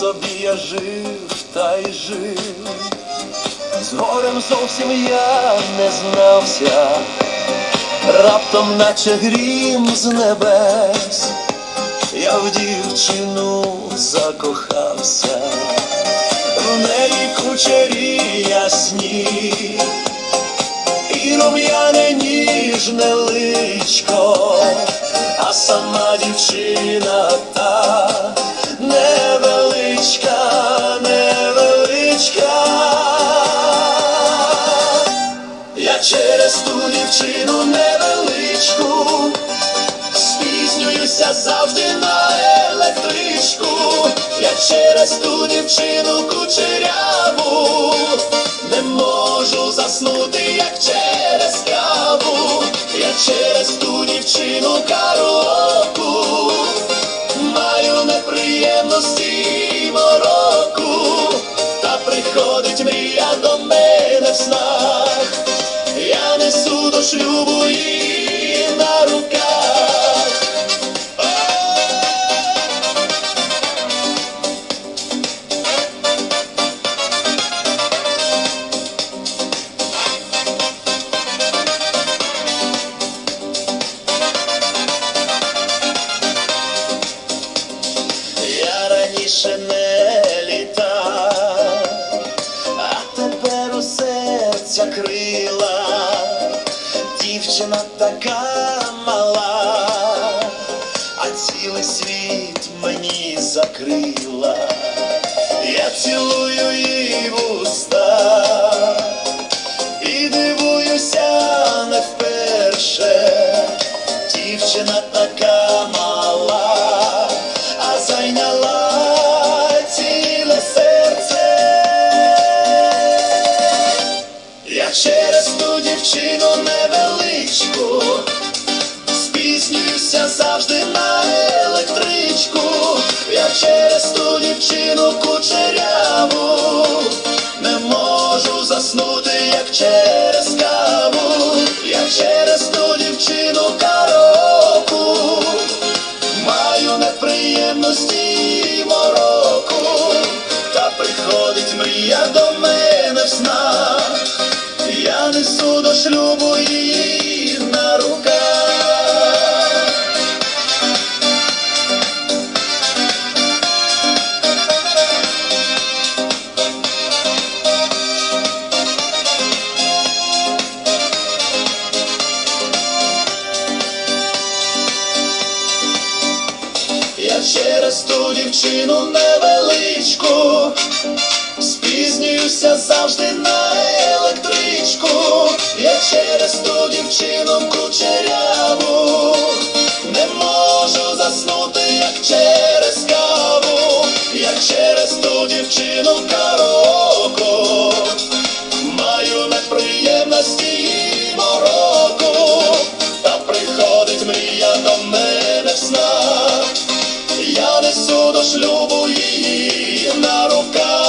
собі я жив та й жив, з горем зовсім я не знався, раптом, наче грім з небес, я в дівчину закохався, в неї кучері ясні, і рум'яне ніжне личко, а сама дівчина та через ту дівчину кучеряву не можу заснути, як через каву. Я через ту дівчину караоку маю неприємності мороку, та приходить мрія до мене в снах. Я несу до шлюбу її крила, дівчина така мала, а цілий світ мені закрила. Я цілую її вуста і дивуюся не вперше. Дівчина така мала, Через ту дівчину невеличку спізнююся завжди на електричку. Я через ту дівчину кучеряву не можу заснути, як через каву. Я через ту дівчину караоку маю неприємності шлюбу її на руках. Я через ту дівчину невеличку спізнююся завжди на електричку. Колесо до шлюбу її на руках.